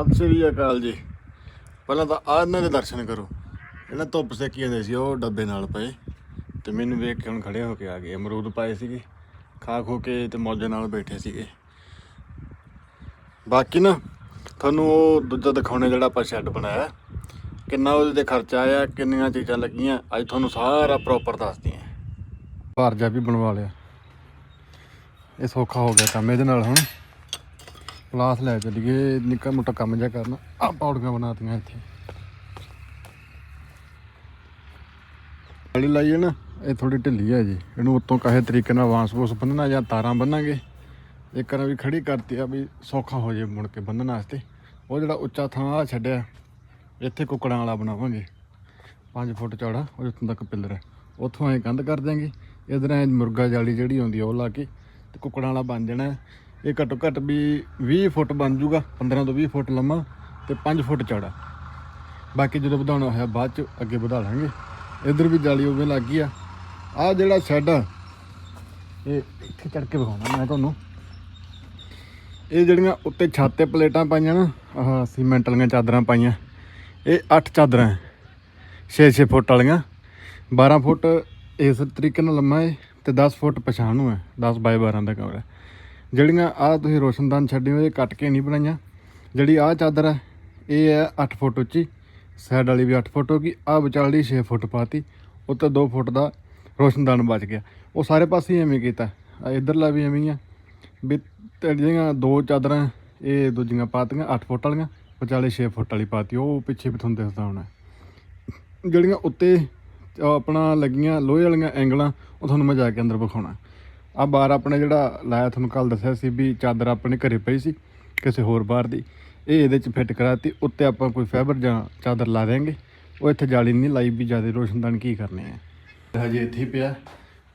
ਸਤਿ ਸ੍ਰੀ ਅਕਾਲ ਜੀ। ਪਹਿਲਾਂ ਤਾਂ ਆਹ ਇਹਨਾਂ ਦੇ ਦਰਸ਼ਨ ਕਰੋ। ਇਹਨਾਂ ਧੁੱਪ ਸੇਕੀ ਜਾਂਦੇ ਸੀ, ਉਹ ਡੱਬੇ ਨਾਲ ਪਏ। ਤੇ ਮੈਨੂੰ ਵੇਖ ਕੇ ਹੁਣ ਖੜੇ ਹੋ ਕੇ ਆ ਗਏ। ਅਮਰੂਦ ਪਾਏ ਸੀਗੇ, ਖਾ ਖੋ ਕੇ ਤੇ ਮੌਜਾਂ ਨਾਲ ਬੈਠੇ ਸੀਗੇ। ਬਾਕੀ ਨਾ, ਤੁਹਾਨੂੰ ਉਹ ਦੂਜਾ ਦਿਖਾਉਣੇ ਜਿਹੜਾ ਆਪਾਂ ਸ਼ੈੱਡ ਬਣਾਇਆ। ਕਿੰਨਾ ਉਹਦੇ ਤੇ ਖਰਚਾ ਆਇਆ, ਕਿੰਨੀਆਂ ਚੀਜ਼ਾਂ ਲੱਗੀਆਂ, ਅੱਜ ਤੁਹਾਨੂੰ ਸਾਰਾ ਪ੍ਰੋਪਰ ਦੱਸਦੀ ਹਾਂ। ਭਾਰ ਜਾ ਵੀ ਬਣਵਾ ਲਿਆ। ਇਹ ਸੌਖਾ ਹੋ ਗਿਆ ਕੰਮ ਇਹਦੇ ਨਾਲ ਹੁਣ। ਕਲਾਸ ਲੈ ਚੱਲੀਏ ਨਿੱਕਾ ਮੋਟਾ ਕੰਮ ਜਿਹਾ ਕਰਨਾ। ਆ ਪੌੜੀਆਂ ਬਣਾਤੀਆਂ ਇੱਥੇ। ਗਲੀ ਲਾਈ ਹੈ ਨਾ। ਇਹ ਥੋੜੀ ਢਿੱਲੀ ਹੈ ਜੀ। ਇਹਨੂੰ ਉੱਤੋਂ ਕਾਹੇ ਤਰੀਕੇ ਨਾਲ ਵਾਂਸ ਵੂਸ ਬੰਨਣਾ ਜਾਂ ਤਾਰਾਂ ਬੰਨਾਂਗੇ। ਇੱਕ ਵਾਰ ਵੀ ਖੜੀ ਕਰਤੀ ਆ ਵੀ ਸੌਖਾ ਹੋ ਜੇ ਮੁੜ ਕੇ ਬੰਨਣ ਵਾਸਤੇ। ਉਹ ਜਿਹੜਾ ਉੱਚਾ ਥਾਂ ਆ ਛੱਡਿਆ। ਇੱਥੇ ਕੁੱਕੜਾਂ ਵਾਲਾ ਬਣਾਵਾਂਗੇ। 5 ਫੁੱਟ ਚੌੜਾ ਉਹ ਜਿੱਥੋਂ ਤੱਕ ਪਿੱਲਰ ਹੈ। ਉੱਥੋਂ ਐਂ ਕੰਧ ਕਰ ਦਿਆਂਗੇ। ਇਧਰ ਐ ਮੁਰਗਾ ਜਾਲੀ ਜਿਹੜੀ ਆਉਂਦੀ ਆ ਉਹ ਲਾ ਕੇ ਤੇ ਕੁੱਕੜਾਂ ਵਾਲਾ ਬਣ ਜਾਣਾ। ਇਹ ਘੱਟੋ ਘੱਟ ਵੀ 20 ਫੁੱਟ ਬਣ ਜੂਗਾ 15 ਤੋਂ 20 ਫੁੱਟ ਲੰਮਾ ਤੇ 5 ਫੁੱਟ ਚੌੜਾ। ਬਾਕੀ ਜਦੋਂ ਵਧਾਉਣਾ ਹੋਇਆ ਬਾਅਦ ਚ ਅੱਗੇ ਵਧਾ ਲਾਂਗੇ। ਇਧਰ ਵੀ ਜਾਲੀ ਉਵੇਂ ਲੱਗ ਗਈ ਆ। ਆ ਜਿਹੜਾ ਸ਼ੈੱਡ ਆ, ਇਹ ਇੱਥੇ ਚੜ ਕੇ ਵਿਖਾਉਣਾ ਮੈਂ ਤੁਹਾਨੂੰ। ਇਹ ਜਿਹੜੀਆਂ ਉੱਤੇ ਛੱਤ ਤੇ ਪਲੇਟਾਂ ਪਾਈਆਂ ਨਾ, ਆਹ ਸੀਮੈਂਟ ਵਾਲੀਆਂ ਚਾਦਰਾਂ ਪਾਈਆਂ। ਇਹ 8 ਚਾਦਰਾਂ 6-6 ਫੁੱਟ ਵਾਲੀਆਂ। 12 ਫੁੱਟ ਇਸ ਤਰੀਕੇ ਨਾਲ ਲੰਮਾ ਹੈ ਤੇ 10 ਫੁੱਟ ਪਛਾਣ ਨੂੰ ਹੈ 10 ਬਾਈ 12 ਦਾ ਕਮਰਾ ਜਿਹੜੀਆਂ ਆ ਤੁਸੀਂ ਰੋਸ਼ਨਦਾਨ ਛੱਡੇ ਹੋਏ ਇਹ ਕੱਟ ਕੇ ਨਹੀਂ ਬਣਾਈਆਂ। ਜਿਹੜੀ ਆ ਚਾਦਰ ਹੈ ਇਹ ਹੈ 8 ਫੁੱਟ ਉੱਚੀ ਸਾਈਡ ਵਾਲੀ ਵੀ 8 ਫੁੱਟ ਹੋ ਗਈ ਆ ਵਿਚਾਲੀ 6 ਫੁੱਟ ਪਾਤੀ, ਉੱਤੇ 2 ਫੁੱਟ ਦਾ ਰੋਸ਼ਨਦਾਨ ਬਚ ਗਿਆ। ਉਹ ਸਾਰੇ ਪਾਸੇ ਐਵੇਂ ਕੀਤਾ। ਆ ਇਧਰਲਾ ਵੀ ਐਵੇਂ ਹੀ ਆ, ਵੀ ਜਿਹੜੀਆਂ ਦੋ ਚਾਦਰਾਂ, ਇਹ ਦੂਜੀਆਂ ਪਾਤੀਆਂ 8 ਫੁੱਟ ਵਾਲੀਆਂ, ਵਿਚਾਲੇ 6 ਫੁੱਟ ਵਾਲੀ ਪਾਤੀ, ਉਹ ਪਿੱਛੇ ਵੀ ਤੁਹਾਨੂੰ ਦਿਸਦਾ ਹੋਣਾ। ਜਿਹੜੀਆਂ ਉੱਤੇ ਆਪਣਾ ਲੱਗੀਆਂ ਲੋਹੇ ਵਾਲੀਆਂ ਐਂਗਲਾਂ, ਉਹ ਤੁਹਾਨੂੰ ਮੈਂ ਜਾ ਕੇ ਅੰਦਰ ਵਿਖਾਉਣਾ। ਆ ਬਾਰ ਆਪਣੇ ਜਿਹੜਾ ਲਾਇਆ ਤੁਹਾਨੂੰ ਕੱਲ ਦੱਸਿਆ ਸੀ ਵੀ ਚਾਦਰ ਆਪਣੇ ਘਰੇ ਪਈ ਸੀ, ਕਿਸੇ ਹੋਰ ਬਾਹਰ ਦੀ। ਇਹ ਇਹਦੇ ਚ ਫਿੱਟ ਕਰਾਤੀ, ਉੱਤੇ ਆਪਾਂ ਕੋਈ ਫਾਈਬਰ ਜਾਂ ਚਾਦਰ ਲਾ ਦੇਾਂਗੇ ਉਹ ਇੱਥੇ ਜਾਲੀ ਨਹੀਂ ਲਾਈ ਵੀ ਜ਼ਿਆਦਾ ਰੋਸ਼ਨਦਾਨ ਕੀ ਕਰਨੇ ਆ। ਹਜੇ ਇੱਥੇ ਹੀ ਪਿਆ,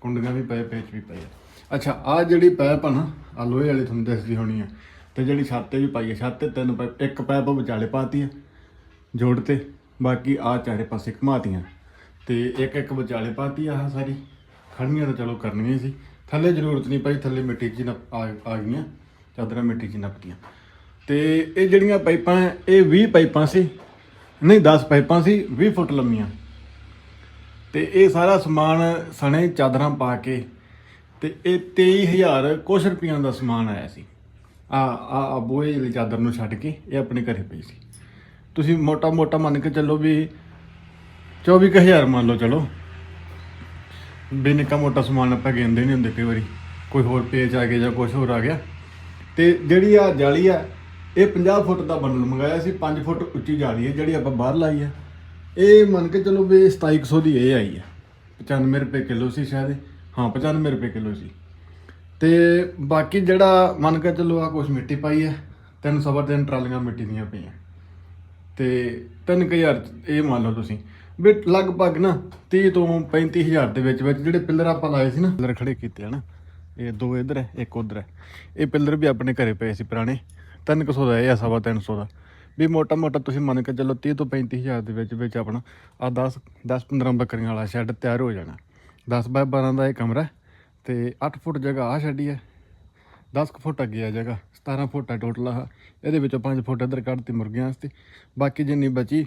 ਕੁੰਡੀਆਂ ਵੀ ਪਏ, ਪੇਚ ਵੀ ਪਏ ਅੱਛਾ ਆ ਜਿਹੜੀ ਪੈਪ ਆ ਨਾ ਆ ਲੋਹੇ ਵਾਲੀ ਤੁਹਾਨੂੰ ਦੱਸਦੀ ਹੋਣੀ ਆ। ਤੇ ਜਿਹੜੀ ਛੱਤ ਤੇ ਵੀ ਪਾਈ ਆ, ਛੱਤ ਤੇ ਤਿੰਨ ਪੈਪ ਇੱਕ ਪੈਪ ਵਿਚਾਲੇ ਪਾਤੀ ਆ, ਜੋੜ ਤੇ। ਬਾਕੀ ਆ ਚਾਰੇ ਪਾਸੇ ਘਮਾਤੀਆਂ। ਤੇ ਇੱਕ ਇੱਕ ਵਿਚਾਲੇ ਪਾਤੀ ਆ ਸਾਰੀ। ਖੜੀਆਂ ਤਾਂ ਚਲੋ ਕਰਨੀਆਂ ਸੀ। ਥੱਲੇ ਜ਼ਰੂਰਤ ਨਹੀਂ ਪਈ ਥੱਲੇ ਮਿੱਟੀ 'ਚ ਹੀ ਨੱਪ- ਆ ਆ ਗਈਆਂ ਚਾਦਰਾਂ ਮਿੱਟੀ 'ਚ ਹੀ ਨੱਪਤੀਆਂ। ਤੇ ਇਹ ਜਿਹੜੀਆਂ ਪਾਈਪਾਂ ਹੈ, ਇਹ 20 ਪਾਈਪਾਂ ਸੀ ਨਹੀਂ 10 ਪਾਈਪਾਂ ਸੀ 20 ਫੁੱਟ ਲੰਮੀਆਂ। ਤੇ ਇਹ ਸਾਰਾ ਸਮਾਨ ਸਣੇ ਚਾਦਰਾਂ ਪਾ ਕੇ ਤੇ ਇਹ 23000 ਕੁਛ ਰੁਪਈਆਂ ਦਾ ਸਮਾਨ ਆਇਆ ਸੀ। ਆ ਆ ਆ ਬੋਏ ਵਾਲੀ ਚਾਦਰ ਨੂੰ ਛੱਡ ਕੇ ਇਹ ਆਪਣੇ ਘਰੇ ਪਈ ਸੀ। ਤੁਸੀਂ ਮੋਟਾ ਮੋਟਾ ਮੰਨ ਕੇ ਚੱਲੋ ਵੀ 24000 ਮੰਨ ਲਓ ਚਲੋ। ਵੀ ਨਿੱਕਾ ਮੋਟਾ ਸਮਾਨ ਆਪਾਂ ਗਿਣਦੇ ਨਹੀਂ ਹੁੰਦੇ ਕਈ ਵਾਰੀ। ਕੋਈ ਹੋਰ ਪੇਜ ਆ ਗਿਆ ਜਾਂ ਕੁਝ ਹੋਰ ਆ ਗਿਆ। ਤੇ ਜਿਹੜੀ ਆ ਜਾਲੀ ਆ, ਇਹ 50 ਫੁੱਟ ਦਾ ਬੰਡਲ ਮੰਗਾਇਆ ਸੀ 5 ਫੁੱਟ ਉੱਚੀ ਜਾਲੀ ਹੈ ਜਿਹੜੀ ਆਪਾਂ ਬਾਹਰ ਲਾਈ ਆ। ਇਹ ਮੰਨ ਕੇ ਚਲੋ ਵੀ 2700 ਦੀ ਇਹ ਆਈ ਆ। 95 ਰੁਪਏ ਕਿਲੋ ਸੀ ਸ਼ਾਇਦ ਹਾਂ 95 ਰੁਪਏ ਕਿਲੋ ਸੀ। ਤੇ ਬਾਕੀ ਜਿਹੜਾ ਮੰਨ ਕੇ ਚਲੋ ਆ ਕੁਛ ਮਿੱਟੀ ਪਾਈ ਹੈ ਤਿੰਨ ਸਵਾ ਤਿੰਨ ਟਰਾਲੀਆਂ ਮਿੱਟੀ ਦੀਆਂ ਪਈਆਂ। ਤੇ 3000 ਇਹ ਮੰਨ ਲਓ ਤੁਸੀਂ ਵੀ ਲਗਭਗ ਨਾ 30 ਤੋਂ 35000 ਦੇ ਵਿੱਚ ਵਿੱਚ ਜਿਹੜੇ ਪਿੱਲਰ ਆਪਾਂ ਲਾਏ ਸੀ ਨਾ, ਪਿੱਲਰ ਖੜੇ ਕੀਤੇ ਹਨ ਇਹ ਦੋ ਇਧਰ ਹੈ, ਇੱਕ ਉਧਰ ਹੈ। ਇਹ ਪਿੱਲਰ ਵੀ ਆਪਣੇ ਘਰੇ ਪਏ ਸੀ ਪੁਰਾਣੇ 300 ਦਾ ਇਹ ਆ, ਸਵਾ 300 ਦਾ। ਵੀ ਮੋਟਾ ਮੋਟਾ ਤੁਸੀਂ ਮੰਨ ਕੇ ਚੱਲੋ 30 ਤੋਂ 35000 ਦੇ ਵਿੱਚ ਵਿੱਚ ਆਪਣਾ ਆ 10 10 15 ਬੱਕਰੀਆਂ ਵਾਲਾ ਸ਼ੈੱਡ ਤਿਆਰ ਹੋ ਜਾਣਾ। 10 ਬਾਏ 12 ਦਾ ਇਹ ਕਮਰਾ ਹੈ ਤੇ 8 ਫੁੱਟ ਜਗ੍ਹਾ ਆ ਛੱਡੀ ਹੈ 10 ਕੁ ਫੁੱਟ ਅੱਗੇ ਆ ਜਗ੍ਹਾ 17 ਫੁੱਟ ਆ ਟੋਟਲ ਆ ਇਹਦੇ ਵਿੱਚੋਂ 5 ਫੁੱਟ ਇੱਧਰ ਕੱਢਤੀ ਮੁਰਗੀਆਂ ਵਾਸਤੇ। ਬਾਕੀ ਜਿੰਨੀ ਬਚੀ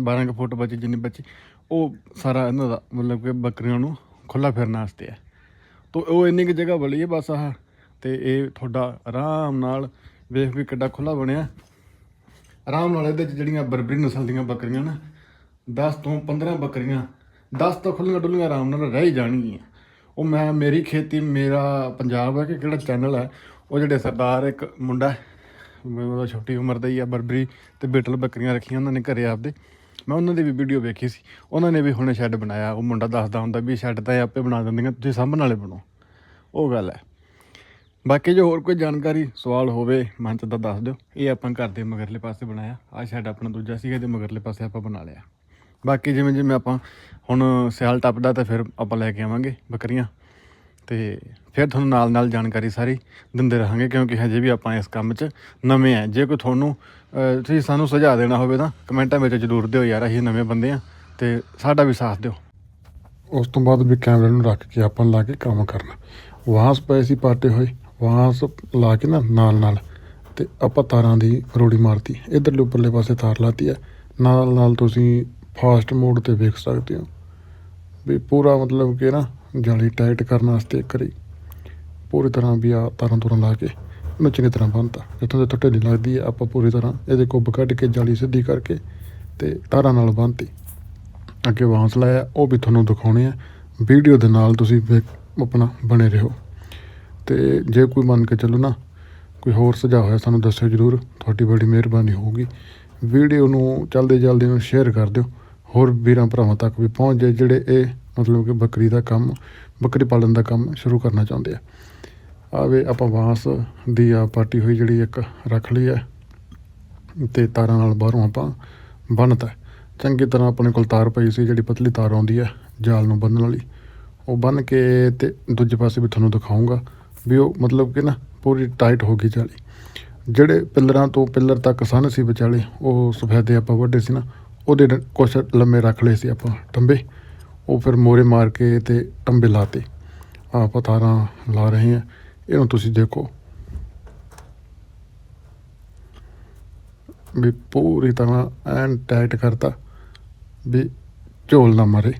12 ਕੁ ਫੁੱਟ ਬਚੀ ਜਿੰਨੀ ਬਚੀ ਉਹ ਸਾਰਾ ਇਹਨਾਂ ਦਾ ਮਤਲਬ ਕਿ ਬੱਕਰੀਆਂ ਨੂੰ ਖੁੱਲਾ ਫਿਰਨ ਵਾਸਤੇ ਹੈ ਤੋ ਉਹ ਇੰਨੀ ਕੁ ਜਗ੍ਹਾ ਬਲੀ ਹੈ ਬਸ ਆਹ ਤੇ ਇਹ ਤੁਹਾਡਾ ਆਰਾਮ ਨਾਲ ਵੇਖ ਵੀ ਕਿੱਡਾ ਖੁੱਲਾ ਬਣਿਆ। ਆਰਾਮ ਨਾਲ ਇਹਦੇ ਚ ਜਿਹੜੀਆਂ ਬਰਬਰੀ ਨਸਲ ਦੀਆਂ ਬੱਕਰੀਆਂ ਨਾ 10 ਤੋਂ 15 ਬੱਕਰੀਆਂ 10 ਤੋਂ ਖੁੱਲੀਆਂ ਡੁੱਲੀਆਂ ਆਰਾਮ ਨਾਲ ਰਹਿ ਹੀ ਜਾਣਗੀਆਂ। ਉਹ ਮੈਂ ਮੇਰੀ ਖੇਤੀ ਮੇਰਾ ਪੰਜਾਬ ਹੈ ਕਿ ਕਿਹੜਾ ਚੈਨਲ ਹੈ ਉਹ ਜਿਹੜੇ ਸਰਦਾਰ ਇੱਕ ਮੁੰਡਾ ਹੈ, ਛੋਟੀ ਉਮਰ ਦਾ ਹੀ ਆ ਬਰਬਰੀ ਤੇ ਬੇਟਲ ਬੱਕਰੀਆਂ ਰੱਖੀਆਂ ਉਹਨਾਂ ਨੇ ਘਰੇ ਆਪਦੇ। ਮੈਂ ਉਹਨਾਂ ਦੀ ਵੀ ਵੀਡੀਓ ਵੇਖੀ ਸੀ। ਉਹਨਾਂ ਨੇ ਵੀ ਹੁਣੇ ਸ਼ੈੱਡ ਬਣਾਇਆ। ਉਹ ਮੁੰਡਾ ਦੱਸਦਾ ਹੁੰਦਾ ਵੀ ਸ਼ੈੱਡ ਤਾਂ ਇਹ ਆਪੇ ਬਣਾ ਦਿੰਦੀਆਂ, ਤੁਸੀਂ ਸਾਂਭਣ ਵਾਲੇ ਬਣੋ। ਉਹ ਗੱਲ ਹੈ। ਬਾਕੀ ਜੋ ਹੋਰ ਕੋਈ ਜਾਣਕਾਰੀ, ਸਵਾਲ ਹੋਵੇ, ਮਨ ਚ ਤਾਂ ਦੱਸ ਦਿਓ। ਇਹ ਆਪਾਂ ਘਰ ਦੇ ਮਗਰਲੇ ਪਾਸੇ ਬਣਾਇਆ। ਆ ਸ਼ੈੱਡ ਆਪਣਾ ਦੂਜਾ ਸੀਗਾ ਇਹਦੇ ਮਗਰਲੇ ਪਾਸੇ ਆਪਾਂ ਬਣਾ ਲਿਆ। ਬਾਕੀ ਜਿਵੇਂ ਜਿਵੇਂ ਆਪਾਂ ਹੁਣ ਸਿਆਲ ਟੱਪਦਾ ਤਾਂ ਫਿਰ ਆਪਾਂ ਲੈ ਕੇ ਆਵਾਂਗੇ ਬੱਕਰੀਆਂ। ਤੇ ਫਿਰ ਤੁਹਾਨੂੰ ਨਾਲ ਨਾਲ ਜਾਣਕਾਰੀ ਸਾਰੀ ਦਿੰਦੇ ਰਹਾਂਗੇ ਕਿਉਂਕਿ ਹਜੇ ਵੀ ਆਪਾਂ ਇਸ ਕੰਮ 'ਚ ਨਵੇਂ ਆ। ਜੇ ਕੋਈ ਤੁਹਾਨੂੰ ਅਹ, ਤੁਸੀਂ ਸਾਨੂੰ ਸੁਝਾਅ ਦੇਣਾ ਹੋਵੇ ਤਾਂ ਕਮੈਂਟਾਂ ਵਿੱਚ ਜ਼ਰੂਰ ਦਿਓ ਯਾਰ ਅਸੀਂ ਨਵੇਂ ਬੰਦੇ ਆ ਤੇ ਸਾਡਾ ਵੀ ਸਾਥ ਦਿਓ। ਉਸ ਤੋਂ ਬਾਅਦ ਵੀ ਕੈਮਰੇ ਨੂੰ ਰੱਖ ਕੇ ਆਪਾਂ ਲਾ ਕੇ ਕੰਮ ਕਰਨਾ। ਵਾਂਸ ਪਏ ਸੀ ਪਾਟੇ ਹੋਏ ਵਾਂਸ ਲਾ ਕੇ ਨਾ ਨਾਲ ਨਾਲ ਤੇ ਆਪਾਂ ਤਾਰਾਂ ਦੀ ਫਰੋੜੀ ਮਾਰਤੀ। ਇਧਰਲੇ ਉੱਪਰਲੇ ਪਾਸੇ ਤਾਰ ਲਾਤੀ ਹੈ ਨਾਲ ਨਾਲ ਤੁਸੀਂ ਫਾਸਟ ਮੋਡ ਤੇ ਵੇਖ ਸਕਦੇ ਹੋ। ਵੀ ਪੂਰਾ ਮਤਲਬ ਕਿ ਨਾ ਜਾਲੀ ਟਾਈਟ ਕਰਨ ਵਾਸਤੇ ਕਰੀ ਪੂਰੀ ਤਰ੍ਹਾਂ ਵੀ ਆ ਤਾਰਾਂ ਤੁਰਾਂ ਲਾ ਕੇ ਇਹਨੂੰ ਚੰਗੀ ਤਰ੍ਹਾਂ ਬੰਨਤਾ ਜਿੱਥੋਂ ਜਿੱਥੋਂ ਢਿੱਲੀ ਲੱਗਦੀ ਹੈ ਆਪਾਂ ਪੂਰੀ ਤਰ੍ਹਾਂ ਇਹਦੇ ਕੁੱਬ ਕੱਢ ਕੇ ਜਾਲੀ ਸਿੱਧੀ ਕਰਕੇ ਤੇ ਤਾਰਾਂ ਨਾਲ ਬੰਨਤੀ ਅੱਗੇ ਵਾਂਸ ਲਾਇਆ ਉਹ ਵੀ ਤੁਹਾਨੂੰ ਦਿਖਾਉਣੇ ਆ। ਵੀਡੀਓ ਦੇ ਨਾਲ ਤੁਸੀਂ ਵੇਖ- ਆਪਣਾ ਬਣੇ ਰਹੋ। ਤੇ ਜੇ ਕੋਈ ਮੰਨ ਕੇ ਚੱਲੋ ਨਾ, ਕੋਈ ਹੋਰ ਸੁਝਾਅ ਹੋਇਆ ਸਾਨੂੰ ਦੱਸਿਓ ਜਰੂਰ, ਤੁਹਾਡੀ ਬੜੀ ਮਿਹਰਬਾਨੀ ਹੋਊਗੀ। ਵੀਡੀਓ ਨੂੰ ਚੱਲਦੇ ਜਲਦੀ ਨੂੰ ਸ਼ੇਅਰ ਕਰ ਦਿਓ। ਹੋਰ ਵੀਰਾਂ ਭਰਾਵਾਂ ਤੱਕ ਵੀ ਪਹੁੰਚ ਜਾਏ ਜਿਹੜੇ ਇਹ ਮਤਲਬ ਕਿ ਬੱਕਰੀ ਦਾ ਕੰਮ, ਬੱਕਰੀ ਪਾਲਣ ਦਾ ਕੰਮ ਸ਼ੁਰੂ ਕਰਨਾ ਚਾਹੁੰਦੇ ਆ। ਆਵੇ ਆਪਾਂ ਬਾਂਸ ਦੀ ਆ ਪਾਟੀ ਹੋਈ ਜਿਹੜੀ ਇੱਕ ਰੱਖ ਲਈ ਹੈ ਤੇ ਤਾਰਾਂ ਨਾਲ ਬਾਹਰੋਂ ਆਪਾਂ ਬੰਨਤਾ। ਚੰਗੀ ਤਰ੍ਹਾਂ ਆਪਣੇ ਕੋਲ ਤਾਰ ਪਈ ਸੀ, ਜਿਹੜੀ ਪਤਲੀ ਤਾਰ ਆਉਂਦੀ ਹੈ ਜਾਲ ਨੂੰ ਬੰਨਣ ਵਾਲੀ। ਉਹ ਬੰਨ ਕੇ ਤੇ ਦੂਜੇ ਪਾਸੇ ਵੀ ਤੁਹਾਨੂੰ ਦਿਖਾਉਂਗਾ ਵੀ ਉਹ ਮਤਲਬ ਕਿ ਨਾ ਪੂਰੀ ਟਾਈਟ ਹੋ ਗਈ ਜਾਲੀ। ਜਿਹੜੇ ਪਿੱਲਰਾਂ ਤੋਂ ਪਿੱਲਰ ਤੱਕ ਸਨ ਸੀ ਵਿਚਾਲੇ, ਉਹ ਸਫੈਦੇ ਆਪਾਂ ਵੱਡੇ ਸੀ ਨਾ, ਉਹਦੇ ਨ- ਕੁਛ ਲੰਮੇ ਰੱਖ ਲਏ ਸੀ ਆਪਾਂ ਟੰਬੇ। ਉਹ ਫਿਰ ਮੋਰੇ ਮਾਰ ਕੇ ਤੇ ਟੰਬੇ ਲਾਤੇ। ਆਹ ਆਪਾਂ ਤਾਰਾਂ ਲਾ ਰਹੇ ਹਾਂ। ਇਹਨੂੰ ਤੁਸੀਂ ਦੇਖੋ। ਵੀ ਪੂਰੀ ਤਰ੍ਹਾਂ ਐਨ ਟਾਈਟ ਕਰਤਾ ਵੀ ਝੋਲ ਨਾ ਮਾਰੇ।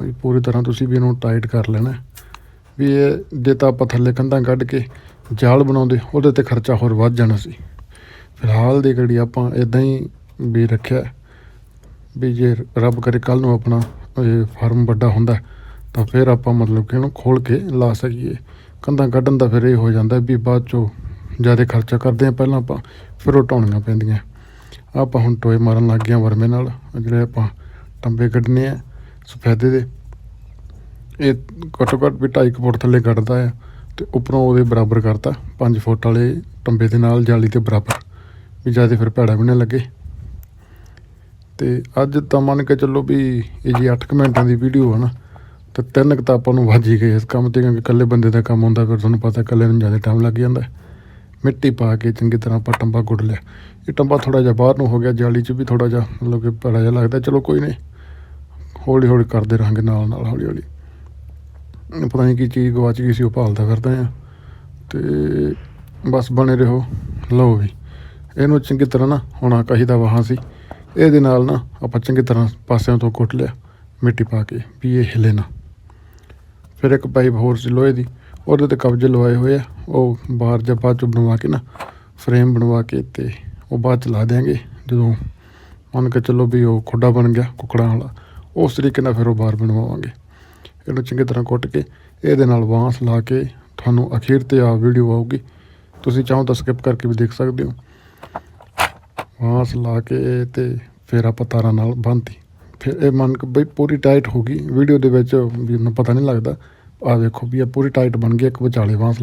ਵੀ ਪੂਰੀ ਤਰ੍ਹਾਂ ਤੁਸੀਂ ਵੀ ਇਹਨੂੰ ਟਾਈਟ ਕਰ ਲੈਣਾ। ਵੀ ਇਹ ਜੇ ਤਾਂ ਆਪਾਂ ਥੱਲੇ ਕੰਧਾਂ ਕੱਢ ਕੇ ਜਾਲ ਬਣਾਉਂਦੇ, ਉਹਦੇ ਤੇ ਖਰਚਾ ਹੋਰ ਵੱਧ ਜਾਣਾ ਸੀ। ਫਿਲਹਾਲ ਦੀ ਘੜੀ ਆਪਾਂ ਇਦਾਂ ਹੀ ਵੀ ਰੱਖਿਆ। ਵੀ ਜੇ ਰੱਬ ਕਰੇ ਕੱਲ ਨੂੰ ਆਪਣਾ ਇਹ ਫਾਰਮ ਵੱਡਾ ਹੁੰਦਾ, ਤਾਂ ਫਿਰ ਆਪਾਂ ਮਤਲਬ ਕਿ ਇਹਨੂੰ ਖੋਲ ਕੇ ਲਾ ਸਕੀਏ। ਕੰਧਾਂ ਕੱਢਣ ਦਾ ਫਿਰ ਇਹ ਹੋ ਜਾਂਦਾ ਵੀ ਬਾਅਦ ਚੋਂ ਜ਼ਿਆਦਾ ਖਰਚਾ ਕਰਦੇ ਆ ਪਹਿਲਾਂ ਆਪਾਂ, ਫਿਰ ਉਹ ਢਾਉਣੀਆਂ ਪੈਂਦੀਆਂ। ਆਪਾਂ ਹੁਣ ਟੋਏ ਮਾਰਨ ਲੱਗ ਗਏ ਹਾਂ ਵਰਮੇ ਨਾਲ, ਜਿਹੜੇ ਆਪਾਂ ਟੰਬੇ ਕੱਢਨੇ ਆ ਸਫੈਦੇ ਦੇ, ਇਹ ਘੱਟੋ ਘੱਟ ਵੀ 2.5 ਫੁੱਟ ਥੱਲੇ ਕੱਢਦਾ ਆ ਤੇ ਉੱਪਰੋਂ ਉਹਦੇ ਬਰਾਬਰ ਕਰਤਾ 5 ਫੁੱਟ ਵਾਲੇ ਟੰਬੇ ਦੇ ਨਾਲ ਜਾਲੀ ਦੇ ਬਰਾਬਰ, ਵੀ ਜ਼ਿਆਦਾ ਫਿਰ ਭੈੜਾ ਵੀ ਨਾ ਲੱਗੇ। ਤੇ ਅੱਜ ਤਾਂ ਮੰਨ ਕੇ ਚੱਲੋ ਵੀ ਇਹ ਜੀ 8 ਮਿੰਟਾਂ ਦੀ ਵੀਡੀਓ ਹੈ ਨਾ, ਤੇ ਤਿੰਨ ਕੁ ਤਾਂ ਆਪਾਂ ਨੂੰ ਵੱਜ ਗਏ ਇਸ ਕੰਮ ਤੇ, ਕਿਉਂਕਿ ਇਕੱਲੇ ਬੰਦੇ ਦਾ ਕੰਮ ਹੁੰਦਾ, ਫਿਰ ਤੁਹਾਨੂੰ ਪਤਾ ਇਕੱਲੇ ਨੂੰ ਜ਼ਿਆਦਾ ਟਾਈਮ ਲੱਗ ਜਾਂਦਾ। ਮਿੱਟੀ ਪਾ ਕੇ ਚੰਗੀ ਤਰ੍ਹਾਂ ਆਪਾਂ ਟੰਬਾ ਗੁੱਡ ਲਿਆ। ਇਹ ਟੰਬਾ ਥੋੜਾ ਜਿਹਾ ਬਾਹਰ ਨੂੰ ਹੋ ਗਿਆ, ਜਾਲੀ 'ਚ ਵੀ ਥੋੜਾ ਜਿਹਾ, ਮਤਲਬ ਕਿ ਭੈੜਾ ਜਿਹਾ ਲੱਗਦਾ। ਚਲੋ ਕੋਈ ਨਹੀਂ ਹੌਲੀ ਹੌਲੀ ਕਰਦੇ ਰਹਾਂਗੇ ਨਾਲ ਨਾਲ ਹੌਲੀ ਹੌਲੀ ਪਤਾ ਨਹੀਂ ਕੀ ਚੀਜ਼ ਗਵਾਚ ਗਈ ਸੀ, ਉਹ ਭਾਲਦਾ ਫਿਰਦਾ ਆ ਤੇ ਬਸ ਬਣੇ ਰਹੋ। ਲਓ ਵੀ, ਇਹਨੂੰ ਚੰਗੀ ਤਰ੍ਹਾਂ ਨਾ ਹੁਣ ਕਹੀ ਦਾ ਵਾਹਾਂ ਸੀ। ਇਹਦੇ ਨਾਲ ਨਾ ਆਪਾਂ ਚੰਗੀ ਤਰ੍ਹਾਂ ਪਾਸਿਆਂ ਤੋਂ ਕੁੱਟ ਲਿਆ, ਮਿੱਟੀ ਪਾ ਕੇ, ਵੀ ਇਹ ਹਿੱਲੇ ਨਾ। ਫਿਰ ਇੱਕ ਪਾਈਪ ਹੋਰ ਸੀ ਲੋਹੇ ਦੀ, ਉਹਦੇ ਤੇ ਕਬਜੇ ਲਵਾਏ ਹੋਏ ਆ, ਉਹ ਬਾਹਰ ਜਾਂ ਬਾਅਦ 'ਚੋਂ ਬਣਵਾ ਕੇ ਨਾ, ਫਰੇਮ ਬਣਵਾ ਕੇ ਤੇ ਉਹ ਬਾਅਦ ਚ ਲਾ ਦਿਆਂਗੇ, ਜਦੋਂ ਮੰਨ ਕੇ ਚੱਲੋ ਵੀ ਉਹ ਖੁੱਡਾ ਬਣ ਗਿਆ, ਕੁਕੜਾਂ ਵਾਲਾ, ਉਸ ਤਰੀਕੇ ਨਾਲ ਫਿਰ ਉਹ ਬਾਹਰ ਬਣਵਾਵਾਂਗੇ। ਇਹਨੂੰ ਚੰਗੀ ਤਰ੍ਹਾਂ ਕੁੱਟ ਕੇ, ਇਹਦੇ ਨਾਲ ਵਾਂਸ ਲਾ ਕੇ, ਤੁਹਾਨੂੰ ਅਖੀਰ ਤੇ ਆ ਵੀਡੀਓ ਆਊਗੀ। ਤੁਸੀਂ ਚਾਹੋ ਤਾਂ ਸਕਿਪ ਕਰਕੇ ਵੀ ਦੇਖ ਸਕਦੇ ਹੋ। ਬਾਂਸ ਲਾ ਕੇ ਤੇ ਫਿਰ ਆਪਾਂ ਤਾਰਾਂ ਨਾਲ ਬੰਨਤੀ। ਫਿਰ ਇਹ ਮੰਨ ਕੇ ਬਈ ਪੂਰੀ ਟਾਈਟ ਹੋ ਗਈ। ਵੀਡੀਓ ਦੇ ਵਿੱਚ ਵੀ ਮੈਨੂੰ ਪਤਾ ਨਹੀਂ ਲੱਗਦਾ। ਆ ਵੇਖੋ ਵੀ ਇਹ ਪੂਰੀ ਟਾਈਟ ਬਣ ਗਈ, ਇੱਕ ਵਿਚਾਲੇ ਬਾਂਸ ਲਾ